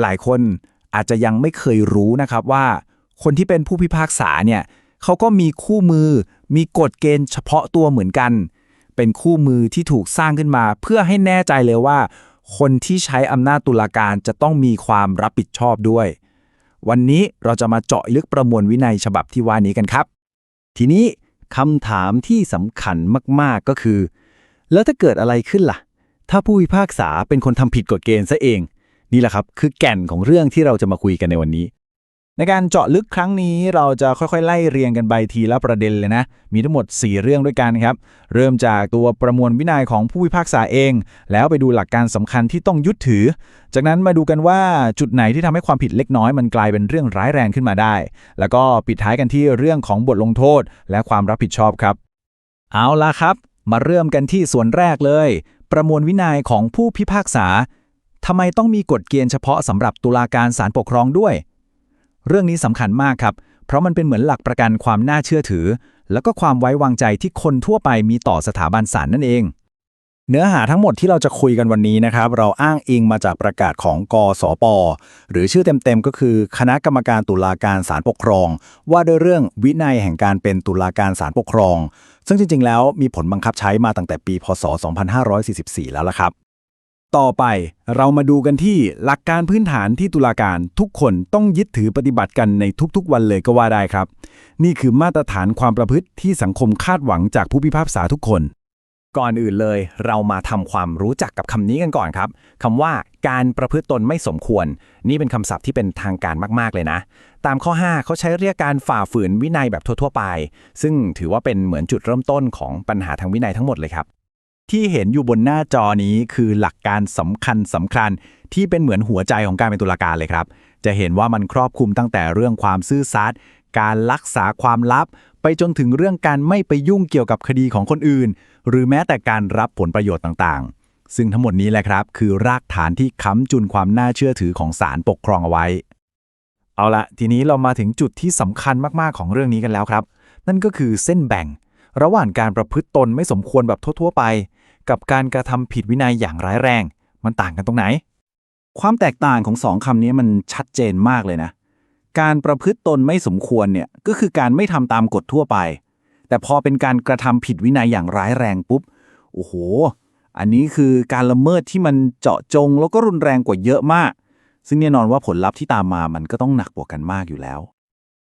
หลายคนอาจจะยังไม่เคยรู้นะครับว่า คนที่เป็นผู้พิพากษาเนี่ยเขาก็มีคู่มือ มีกฎเกณฑ์เฉพาะตัวเหมือนกัน เป็นคู่มือที่ถูกสร้างขึ้นมา เพื่อให้แน่ใจเลยว่า คนที่ใช้อำนาจตุลาการจะต้องมีความรับผิดชอบด้วย วันนี้เราจะมาเจาะลึกประมวลวินัยฉบับที่ว่านี้กันครับ ทีนี้คำถามที่สำคัญมากๆก็คือ แล้วถ้าเกิดอะไรขึ้นล่ะ ถ้าผู้พิพากษาเป็นคนทำผิดกฎเกณฑ์ซะเอง นี่แหละครับคือแก่นของเรื่องที่เราจะมาคุยกันในวันนี้ ในการเจาะลึกครั้งนี้เราจะค่อยๆ ไล่เรียงกันไปทีละประเด็นเลยนะ มีทั้งหมด 4 เรื่องด้วยกันครับ เริ่มจากตัวประมวลวินัยของผู้พิพากษาเอง แล้วไปดูหลักการสำคัญที่ต้องยึดถือ จากนั้นมาดูกันว่าจุดไหนที่ทำให้ความผิดเล็กน้อยมันกลายเป็นเรื่องร้ายแรงขึ้นมาได้ แล้วก็ปิดท้ายกันที่เรื่องของบทลงโทษ และความรับผิดชอบครับ เอาล่ะครับ มาเริ่มกันที่ส่วนแรกเลย ประมวลวินัยของผู้พิพากษา ทำไมต้องมีกฎเกณฑ์เฉพาะสำหรับตุลาการศาลปกครองด้วย เรื่องนี้สำคัญมากครับ เพราะมันเป็นเหมือนหลักประกันความน่าเชื่อถือ แล้วก็ความไว้วางใจที่คนทั่วไปมีต่อสถาบันศาลนั่นเอง เนื้อหาทั้งหมดที่เราจะคุยกันวันนี้นะครับ เราอ้างอิงมาจากประกาศของกสป หรือชื่อเต็มๆก็คือ คณะกรรมการตุลาการศาลปกครอง ว่าด้วยเรื่องวินัยแห่งการเป็นตุลาการศาลปกครอง ซึ่งจริงๆ แล้วมีผลบังคับใช้มาตั้งแต่ปี พศ 2544 แล้วล่ะครับ ต่อไปเรามาดูกันที่หลักการพื้นฐานที่ตุลาการทุกคนต้องยึดถือปฏิบัติกันในทุกๆ วันเลยก็ว่าได้ครับ นี่คือมาตรฐานความประพฤติที่สังคมคาดหวังจากผู้พิพากษาทุกคน ก่อนอื่นเลย เรามาทำความรู้จักกับคำนี้กันก่อนครับคำว่าการประพฤติตนไม่สมควร นี่เป็นคำศัพท์ที่เป็นทางการมาก ๆ เลยนะ ตามข้อ 5 เขาใช้เรียกการฝ่าฝืนวินัยแบบทั่วๆไป ซึ่งถือว่าเป็นเหมือนจุดเริ่มต้นของปัญหาทางวินัยทั้งหมดเลยครับ ที่เห็นอยู่บนหน้าจอนี้คือหลักการสำคัญสำคัญที่เป็นเหมือนหัวใจของการเป็นตุลาการเลยครับ จะเห็นว่ามันครอบคลุมตั้งแต่เรื่องความซื่อสัตย์การรักษาความลับ ไปจนถึงเรื่องการไม่ไปยุ่งเกี่ยวกับคดีของคนอื่น หรือแม้แต่การรับผลประโยชน์ต่างๆ ซึ่งทั้งหมดนี้แหละครับ คือรากฐานที่ค้ำจุนความน่าเชื่อถือของศาลปกครองเอาไว้ เอาละทีนี้เรามาถึงจุดที่สำคัญมากๆของเรื่องนี้กันแล้วครับ นั่นก็คือเส้นแบ่ง ระหว่างการประพฤติตนไม่สมควรแบบทั่วๆไป กับการกระทำผิดวินัยอย่างร้ายแรง มันต่างกันตรงไหน ความแตกต่างของสองคำนี้มันชัดเจนมากเลยนะ การประพฤติตนไม่สมควรเนี่ยก็คือการไม่ทำตามกฎทั่วไป แต่พอเป็นการกระทำผิดวินัยอย่างร้ายแรงปุ๊บ โอ้โห อันนี้คือการละเมิดที่มันเจาะจงแล้วก็รุนแรงกว่าเยอะมาก ซึ่งแน่นอนว่าผลลัพธ์ที่ตามมามันก็ต้องหนักกว่ากันมากอยู่แล้ว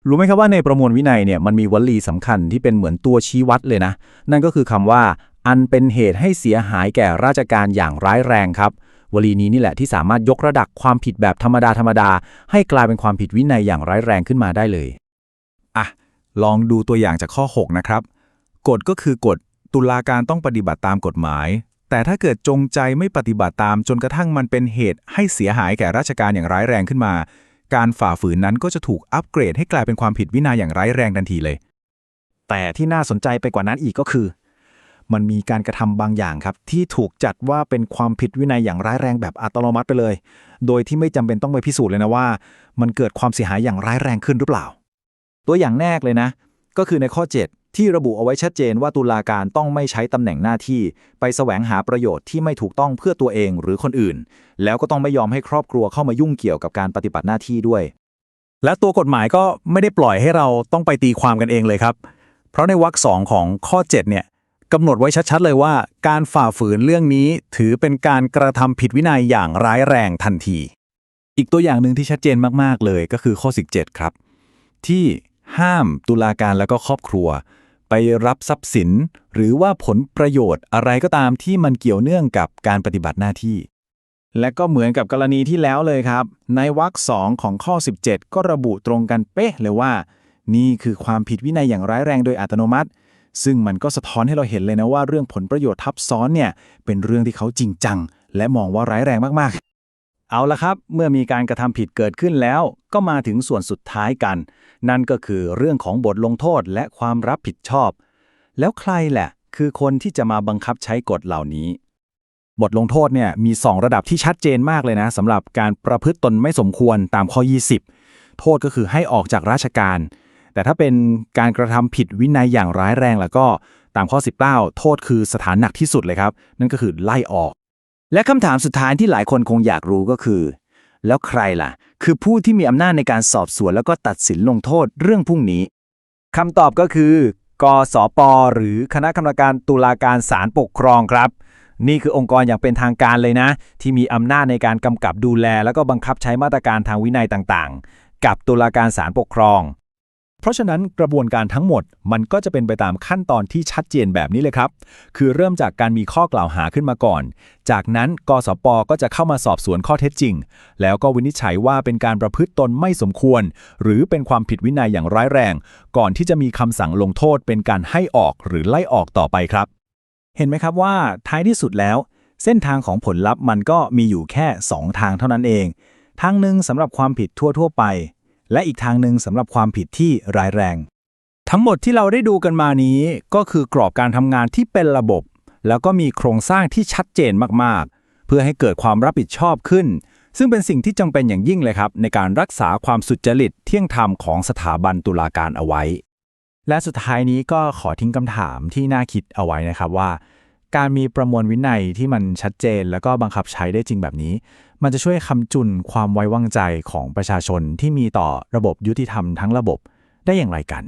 รู้ไหมครับว่าในประมวลวินัยเนี่ยมันมีวลีสำคัญที่เป็นเหมือนตัวชี้วัดเลยนะ นั่นก็คือคำว่า อันเป็นเหตุให้เสียหายแก่ราชการอย่างร้ายแรงครับ วลีนี้นี่แหละที่สามารถยกระดับความผิดแบบธรรมดาธรรมดา ให้กลายเป็นความผิดวินัยอย่างร้ายแรงขึ้นมาได้เลยอะลองดูตัวอย่างจากข้อ 6 นะครับ กฎก็คือกฎตุลาการต้องปฏิบัติตามกฎหมาย แต่ถ้าเกิดจงใจไม่ปฏิบัติตามจนกระทั่งมันเป็นเหตุให้เสียหายแก่ราชการอย่างร้ายแรงขึ้นมา การฝ่าฝืนนั้นก็จะถูกอัปเกรดให้กลายเป็นความผิดวินัยอย่างร้ายแรงทันทีเลย แต่ที่น่าสนใจไปกว่านั้นอีกก็คือ มันมีการกระทำบางอย่างครับ ที่ถูกจัดว่าเป็นความผิดวินัยอย่างร้ายแรงแบบอัตโนมัติไปเลย โดยที่ไม่จำเป็นต้องไปพิสูจน์เลยนะว่า มันเกิดความเสียหายอย่างร้ายแรงขึ้นหรือเปล่า ตัวอย่างแรกเลยนะ ก็คือในข้อ 7 ที่ระบุเอาไว้ชัดเจนว่าตุลาการต้องไม่ใช้ตำแหน่งหน้าที่ ไปแสวงหาประโยชน์ที่ไม่ถูกต้องเพื่อตัวเองหรือคนอื่น แล้วก็ต้องไม่ยอมให้ครอบครัวเข้ามายุ่งเกี่ยวกับการปฏิบัติหน้าที่ด้วย และตัวกฎหมายก็ไม่ได้ปล่อยให้เราต้องไปตีความกันเองเลยครับ เพราะในวรรคสองของข้อ7เนี่ย กำหนดไว้ชัดๆเลยว่า การฝ่าฝืนเรื่องนี้ถือเป็นการกระทำผิดวินัยอย่างร้ายแรงทันที อีกตัวอย่างหนึ่งที่ชัดเจนมากๆเลยก็คือข้อ 17 ครับ ที่ห้ามตุลาการแล้วก็ครอบครัว ไปรับทรัพย์สิน หรือว่าผลประโยชน์อะไรก็ตามที่มันเกี่ยวเนื่องกับการปฏิบัติหน้าที่ และก็เหมือนกับกรณีที่แล้วเลยครับ ในวรรคสองของข้อ 17 ก็ระบุตรงกันเป๊ะเลยว่า นี่คือความผิดวินัยอย่างร้ายแรงโดยอัตโนมัติ ซึ่งมันก็สะท้อนให้เราเห็นเลยนะว่าเรื่องผลประโยชน์ทับซ้อนเนี่ยเป็นเรื่องที่เขาจริงจัง และมองว่าร้ายแรงมากๆ เอาละครับ เมื่อมีการกระทำผิดเกิดขึ้นแล้ว ก็มาถึงส่วนสุดท้ายกัน นั่นก็คือเรื่องของบทลงโทษและความรับผิดชอบ แล้วใครแหละ คือคนที่จะมาบังคับใช้กฎเหล่านี้ บทลงโทษเนี่ยมี 2 ระดับที่ชัดเจนมากเลยนะสำหรับการประพฤติตนไม่สมควรตามข้อ 20 โทษก็คือให้ออกจากราชการ แต่ถ้าเป็นการกระทำผิดวินัยอย่างร้ายแรงแล้วก็ตามข้อ 19 โทษคือสถานหนักที่สุดเลยครับ นั่นก็คือไล่ออก และคำถามสุดท้ายที่หลายคนคงอยากรู้ก็คือ แล้วใครล่ะ คือผู้ที่มีอำนาจในการสอบสวนแล้วก็ตัดสินลงโทษเรื่องพวกนี้คำตอบก็คือกสปหรือคณะกรรมการตุลาการศาลปกครองครับ นี่คือองค์กรอย่างเป็นทางการเลยนะ ที่มีอำนาจในการกำกับดูแล แล้วก็บังคับใช้มาตรการทางวินัยต่างๆ กับตุลาการศาลปกครอง ราะฉะนั้นกระบวนการทั้งหมดมันก็จะเป็นไปตามขั้นตอนที่ชัดเจนแบบนี้เลยครับ คือเริ่มจากการมีข้อกล่าวหาขึ้นมาก่อน จากนั้นกสปก็จะเข้ามาสอบสวนข้อเท็จจริง แล้วก็วินิจฉัยว่าเป็นการประพฤติตนไม่สมควร หรือเป็นความผิดวินัยอย่างร้ายแรง ก่อนที่จะมีคำสั่งลงโทษ เป็นการให้ออกหรือไล่ออกต่อไปครับ เห็นไหมครับว่าท้ายที่สุดแล้ว เส้นทางของผลลัพธ์มันก็มีอยู่แค่ 2 ทางเท่านั้นเอง ทางหนึ่งสำหรับความผิดทั่วๆไป และอีกทางหนึ่งสำหรับความผิดที่ร้ายแรง ทั้งหมดที่เราได้ดูกันมานี้ ก็คือกรอบการทำงานที่เป็นระบบ แล้วก็มีโครงสร้างที่ชัดเจนมากๆ เพื่อให้เกิดความรับผิดชอบขึ้น ซึ่งเป็นสิ่งที่จำเป็นอย่างยิ่งเลยครับ ในการรักษาความสุจริตเที่ยงธรรมของสถาบันตุลาการเอาไว้ และสุดท้ายนี้ก็ขอทิ้งคำถามที่น่าคิดเอาไว้นะครับว่า การมีประมวลวินัยที่มันชัดเจน แล้วก็บังคับใช้ได้จริงแบบนี้ มันจะช่วยคำจุนความไว้วางใจของประชาชนที่มีต่อระบบยุติธรรมทั้งระบบได้อย่างไรกัน